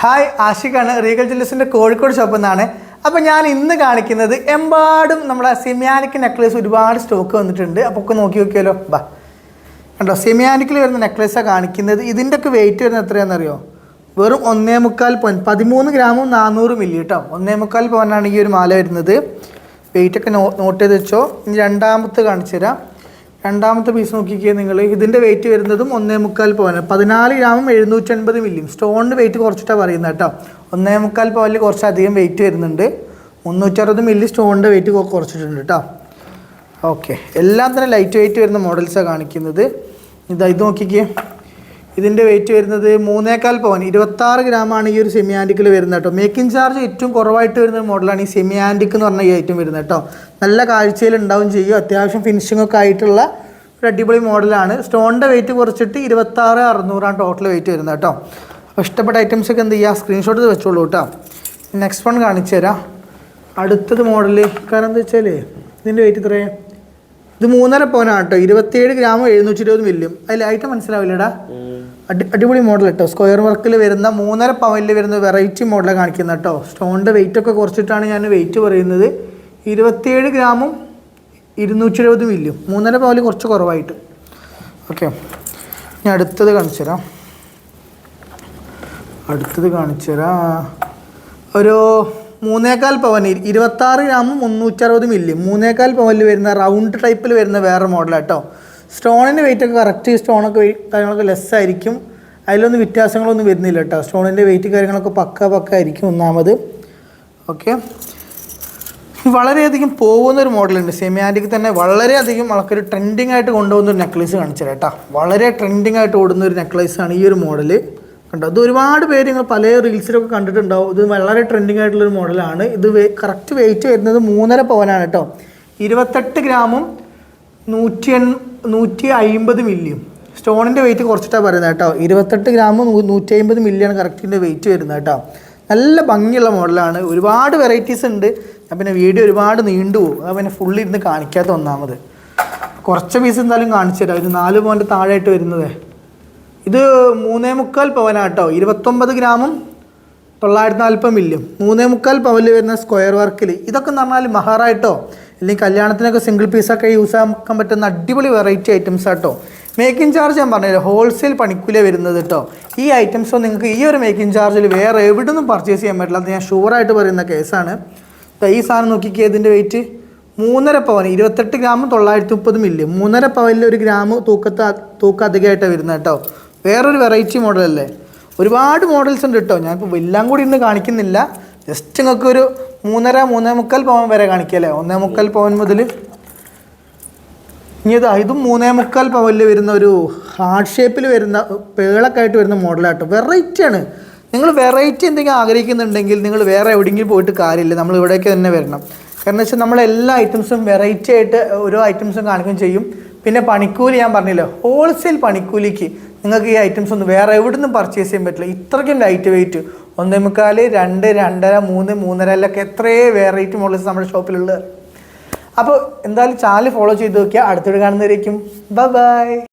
Hi ആഷിഖാണ്. Regal ജ്വല്ലേഴ്സിന്റെ കോഴിക്കോട് ഷോപ്പിൽ നിന്നാണ് അപ്പോൾ ഞാൻ ഇന്ന് കാണിക്കുന്നത് എമ്പാടും നമ്മുടെ സിമിയാനിക്ക് നെക്ലേസ് ഒരുപാട് സ്റ്റോക്ക് വന്നിട്ടുണ്ട്. അപ്പോൾ ഒക്കെ നോക്കി നോക്കിയാലോ? ബാ. കണ്ടോ? സിമിയാനിക്കിൽ വരുന്ന നെക്ലേസാണ് കാണിക്കുന്നത്. ഇതിന്റെയൊക്കെ വെയിറ്റ് വരുന്നത് എത്രയാണെന്നറിയോ? വെറും ഒന്നേ മുക്കാൽ പവൻ പതിമൂന്ന് ഗ്രാമും നാനൂറ് മില്ലി കേട്ടോ ഒന്നേ മുക്കാൽ പവനാണ് ഈ ഒരു മാല വരുന്നത്. വെയിറ്റ് ഒക്കെ നോ നോട്ട് ചെയ്ത് വെച്ചോ. ഇനി രണ്ടാമത്തെ കാണിച്ചു തരാം രണ്ടാമത്തെ പീസ് നോക്കിക്കേ നിങ്ങൾ ഇതിന്റെ വെയിറ്റ് വരുന്നതും ഒന്നേ മുക്കാൽ പവൻ പതിനാല് ഗ്രാമും എഴുന്നൂറ്റൻപത് മില്ലിയും സ്റ്റോണിന്റെ വെയിറ്റ് കുറച്ചിട്ടാണ് പറയുന്നത് കേട്ടോ. ഒന്നേ മുക്കാൽ പവനിൽ കുറച്ചധികം വെയിറ്റ് വരുന്നുണ്ട്. മുന്നൂറ്ററുപത് മില്ലി സ്റ്റോണിന്റെ വെയിറ്റ് കുറച്ചിട്ടുണ്ട് കേട്ടോ. ഓക്കെ എല്ലാം തന്നെ ലൈറ്റ് വെയിറ്റ് വരുന്ന മോഡൽസാണ് കാണിക്കുന്നത്. ഇതാ ഇത് നോക്കിക്കേ. ഇതിന്റെ വെയിറ്റ് വരുന്നത് മൂന്നേക്കാൽ പവൻ ഇരുപത്താറ് ഗ്രാമാണ് ഈ ഒരു സെമി ആന്റിക്കിൽ വരുന്നത് കേട്ടോ മേക്കിംഗ് ചാർജ് ഏറ്റവും കുറവായിട്ട് വരുന്ന മോഡലാണ് ഈ സെമി ആന്റിക് എന്ന് പറഞ്ഞ ഈ ഐറ്റം വരുന്നത് കേട്ടോ നല്ല കാഴ്ചയിൽ ഉണ്ടാവും ചെയ്യും അത്യാവശ്യം ഫിനിഷിംഗ് ഒക്കെ ആയിട്ടുള്ള ഒരു അടിപൊളി മോഡലാണ് സ്റ്റോണിന്റെ വെയിറ്റ് കുറച്ചിട്ട് ഇരുപത്താറ് അറുന്നൂറാണ് ടോട്ടൽ വെയിറ്റ് വരുന്നത് കേട്ടോ അപ്പോൾ ഇഷ്ടപ്പെട്ട ഐറ്റംസ് ഒക്കെ എന്ത് ചെയ്യുക? സ്ക്രീൻഷോട്ട് വെച്ചോളൂ കേട്ടോ നെക്സ്റ്റ് വൺ കാണിച്ചു തരാം. അടുത്തത് മോഡൽ കാരണം എന്താ വെച്ചാൽ ഇതിന്റെ വെയിറ്റ് ഇത്രയും ഇത് മൂന്നര പവനാണ് കേട്ടോ ഇരുപത്തിയേഴ് ഗ്രാം എഴുന്നൂറ്റി ഇരുപത് മില്ലും അതിൽ ഐറ്റം മനസ്സിലാവില്ലടാ അടി അടിപൊളി മോഡൽ കേട്ടോ സ്ക്വയർ വർക്കിൽ വരുന്ന മൂന്നര പവനിൽ വരുന്ന വെറൈറ്റി മോഡലാണ് കാണിക്കുന്നത് കേട്ടോ സ്റ്റോണിന്റെ വെയിറ്റ് ഒക്കെ കുറച്ചിട്ടാണ് ഞാൻ വെയിറ്റ് പറയുന്നത്. ഇരുപത്തിയേഴ് ഗ്രാമും ഇരുന്നൂറ്റി എഴുപത് മില്ലും മൂന്നര പവൽ കുറച്ച് കുറവായിട്ട്. ഓക്കെ ഞാൻ അടുത്തത് കാണിച്ചു തരാം. അടുത്തത് കാണിച്ചു തരാം. ഒരു മൂന്നേക്കാൽ പവൻ ഇരുപത്താറ് ഗ്രാമും മുന്നൂറ്ററുപത് മില്ലി മൂന്നേക്കാൽ പവനിൽ വരുന്ന റൗണ്ട് ടൈപ്പിൽ വരുന്ന വേറെ മോഡലാണ് കേട്ടോ സ്റ്റോണിന്റെ വെയിറ്റ് ഒക്കെ കറക്റ്റ് സ്റ്റോണൊക്കെ കാര്യങ്ങളൊക്കെ ലെസ് ആയിരിക്കും. അതിലൊന്നും വ്യത്യാസങ്ങളൊന്നും വരുന്നില്ല കേട്ടോ സ്റ്റോണിന്റെ വെയിറ്റ് കാര്യങ്ങളൊക്കെ പക്ക പക്ക ആയിരിക്കും ഒന്നാമത്. ഓക്കെ വളരെയധികം പോകുന്ന ഒരു മോഡലുണ്ട്. സെമിയാന്റിക്ക് തന്നെ വളരെയധികം ആൾക്കാർ ട്രെൻഡിങ് ആയിട്ട് കൊണ്ടുപോകുന്ന ഒരു നെക്ലേസ് കാണിച്ചു കേട്ടോ വളരെ ട്രെൻഡിങ് ആയിട്ട് ഓടുന്ന ഒരു നെക്ലേസ് ആണ് ഈ ഒരു മോഡൽ കണ്ടോ? അത് ഒരുപാട് പേര് നിങ്ങൾ പല റീൽസിലൊക്കെ കണ്ടിട്ടുണ്ടാവും. ഇത് വളരെ ട്രെൻഡിങ് ആയിട്ടുള്ളൊരു മോഡലാണ് ഇത് കറക്റ്റ് വെയിറ്റ് വരുന്നത് മൂന്നര പവനാണ് കേട്ടോ ഇരുപത്തെട്ട് ഗ്രാമും നൂറ്റി നൂറ്റി അമ്പത് മില്ലിയും സ്റ്റോണിന്റെ വെയിറ്റ് കുറച്ചിട്ടാണ് പറയുന്നത് കേട്ടോ. ഇരുപത്തെട്ട് ഗ്രാം നൂറ്റി അമ്പത് മില്ലിയാണ് കറക്റ്റിന്റെ വെയിറ്റ് വരുന്നത് കേട്ടോ. നല്ല ഭംഗിയുള്ള മോഡലാണ് ഒരുപാട് വെറൈറ്റീസ് ഉണ്ട്. ഞാൻ പിന്നെ വീഡിയോ ഒരുപാട് നീണ്ടു പോകും. അത് പിന്നെ ഫുള്ളി ഇരുന്ന് കാണിക്കാത്ത ഒന്നാമത്. കുറച്ച് പീസ് എന്തായാലും കാണിച്ചു തരാം. ഒരു നാല് പോയിന്റ് താഴെയായിട്ട് വരുന്നത്. ഇത് മൂന്നേ മുക്കാൽ പവനാട്ടോ ഇരുപത്തൊമ്പത് ഗ്രാമും തൊള്ളായിരത്തി നാൽപ്പത് മില്ലും മൂന്നേ മുക്കാൽ പവനിൽ വരുന്ന സ്ക്വയർ വർക്കിൽ ഇതൊക്കെ എന്ന് പറഞ്ഞാൽ മഹാറായിട്ടോ. അല്ലെങ്കിൽ കല്യാണത്തിനൊക്കെ സിംഗിൾ പീസൊക്കെ യൂസ് ആക്കാൻ പറ്റുന്ന അടിപൊളി വെറൈറ്റി ഐറ്റംസ് ആട്ടോ. മേക്കിംഗ് ചാർജ് ഞാൻ പറഞ്ഞില്ല ഹോൾസെയിൽ പണിക്കൂലേ വരുന്നത് കേട്ടോ ഈ ഐറ്റംസോ നിങ്ങൾക്ക് ഈ ഒരു മേക്കിംഗ് ചാർജിൽ വേറെ എവിടെ നിന്നും പർച്ചേസ് ചെയ്യാൻ പറ്റില്ല. അത് ഞാൻ ഷുവറായിട്ട് പറയുന്ന കേസാണ് ഈ സാധനം നോക്കിക്കേ ഇതിന്റെ വെയിറ്റ് മൂന്നര പവൻ ഇരുപത്തെട്ട് ഗ്രാം തൊള്ളായിരത്തി മുപ്പത് മില്ലി മൂന്നര പവനിൽ ഒരു ഗ്രാം തൂക്കത്ത് തൂക്കം അധികമായിട്ടാണ് വരുന്നത് കേട്ടോ വേറൊരു വെറൈറ്റി മോഡലല്ലേ ഒരുപാട് മോഡൽസ് ഉണ്ട് കേട്ടോ ഞാനിപ്പോൾ എല്ലാം കൂടി ഇന്ന് കാണിക്കുന്നില്ല. ജസ്റ്റ് നിങ്ങൾക്ക് ഒരു മൂന്നര മൂന്നേ മുക്കാൽ പവൻ വരെ കാണിക്കല്ലേ? ഒന്നേ മുക്കാൽ പവൻ മുതൽ ഇനി ഇതാ ഇതും മൂന്നേ മുക്കാൽ പവനിൽ വരുന്ന ഒരു ഹാർഡ് ഷേപ്പിൽ വരുന്ന പേളൊക്കെ ആയിട്ട് വരുന്ന മോഡലാട്ടോ. വെറൈറ്റിയാണ് നിങ്ങൾ വെറൈറ്റി എന്തെങ്കിലും ആഗ്രഹിക്കുന്നുണ്ടെങ്കിൽ നിങ്ങൾ വേറെ എവിടെയെങ്കിലും പോയിട്ട് കാര്യമില്ല. നമ്മൾ ഇവിടേക്ക് തന്നെ വരണം. കാരണം വെച്ചാൽ നമ്മൾ എല്ലാ ഐറ്റംസും വെറൈറ്റി ആയിട്ട് ഓരോ ഐറ്റംസും കാണിക്കുകയും ചെയ്യും. പിന്നെ പണിക്കൂലി ഞാൻ പറഞ്ഞില്ല ഹോൾസെയിൽ പണിക്കൂലിക്ക് നിങ്ങൾക്ക് ഈ ഐറ്റംസ് ഒന്നും വേറെ എവിടെ നിന്നും പർച്ചേസ് ചെയ്യാൻ പറ്റില്ല. ഇത്രയ്ക്കും ലൈറ്റ് വെയിറ്റ് ഒന്നേ മുക്കാൽ രണ്ട് രണ്ടര മൂന്ന് മൂന്നര എല്ലൊക്കെ എത്രയേ വെറൈറ്റി മോഡൽസ് നമ്മുടെ ഷോപ്പിലുള്ളത് അപ്പോൾ എന്തായാലും ചാനൽ ഫോളോ ചെയ്ത് നോക്കിയാൽ അടുത്തൊരു കാണുന്നവരേക്കും. Bye bye